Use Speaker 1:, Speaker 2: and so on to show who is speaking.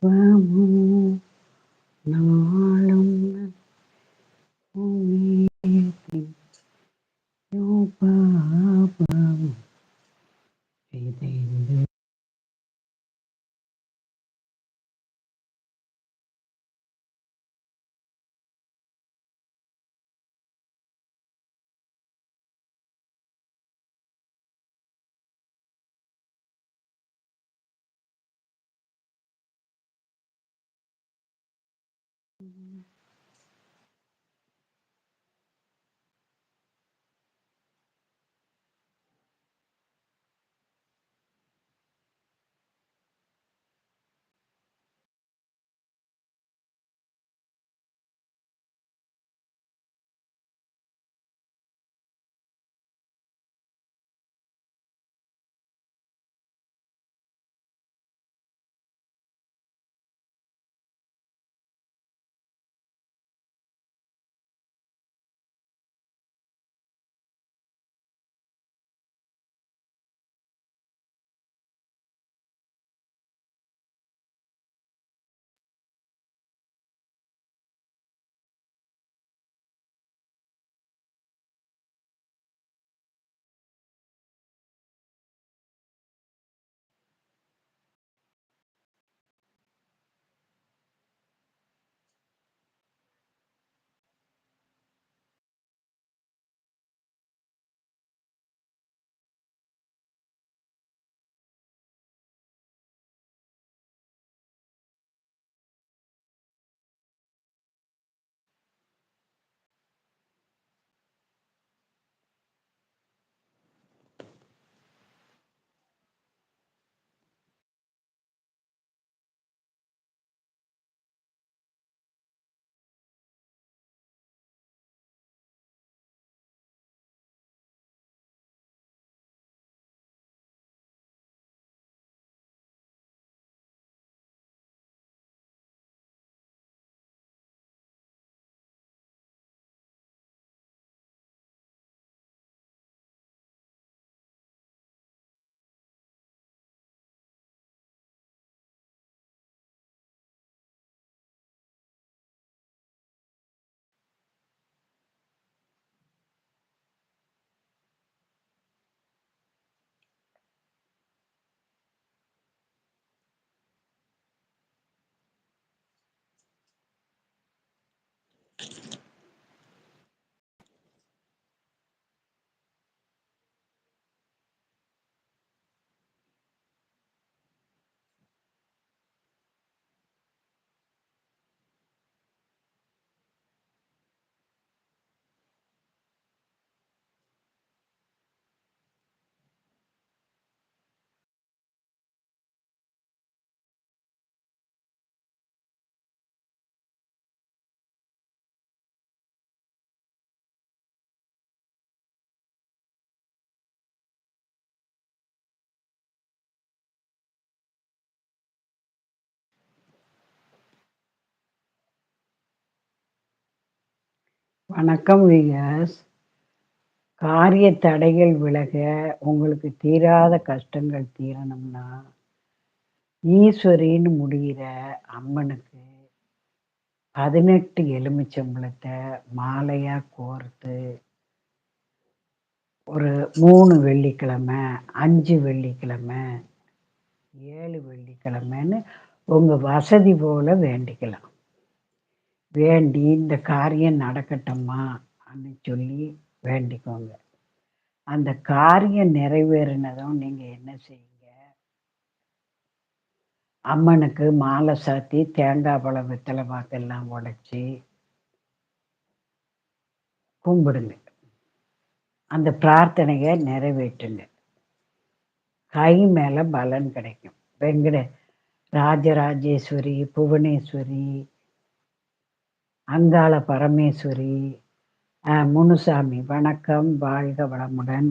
Speaker 1: vamos, no long only thing no problem. Thì tìm được Mm-hmm. வணக்கம் விகாஸ் காரிய தடைகள் விலக உங்களுக்கு தீராத கஷ்டங்கள் தீரணும்னா ஈஸ்வரின்னு முடிகிற அம்மனுக்கு பதினெட்டு எலுமிச்சம்பழத்தை மாலையாக கோர்த்து ஒரு மூணு வெள்ளிக்கிழமை அஞ்சு வெள்ளிக்கிழமை ஏழு வெள்ளிக்கிழமைன்னு உங்கள் வசதி போல வேண்டிக்கலாம். வேண்டி இந்த காரியம் நடக்கட்டுமா சொல்லி வேண்டிக்கோங்க. அந்த காரியம் நிறைவேறினதும் நீங்கள் என்ன செய்யுங்க? அம்மனுக்கு மாலை சாத்தி தேங்காய் பழம் வெத்தலை பாக்கெல்லாம் உடைச்சி கும்பிடுங்க. அந்த பிரார்த்தனையை நிறைவேற்றுங்க. கை மேலே பலன் கிடைக்கும். வெங்கட ராஜராஜேஸ்வரி புவனேஸ்வரி அங்காள பரமேஸ்வரி முனுசாமி வணக்கம் வாழ்க வளமுடன்.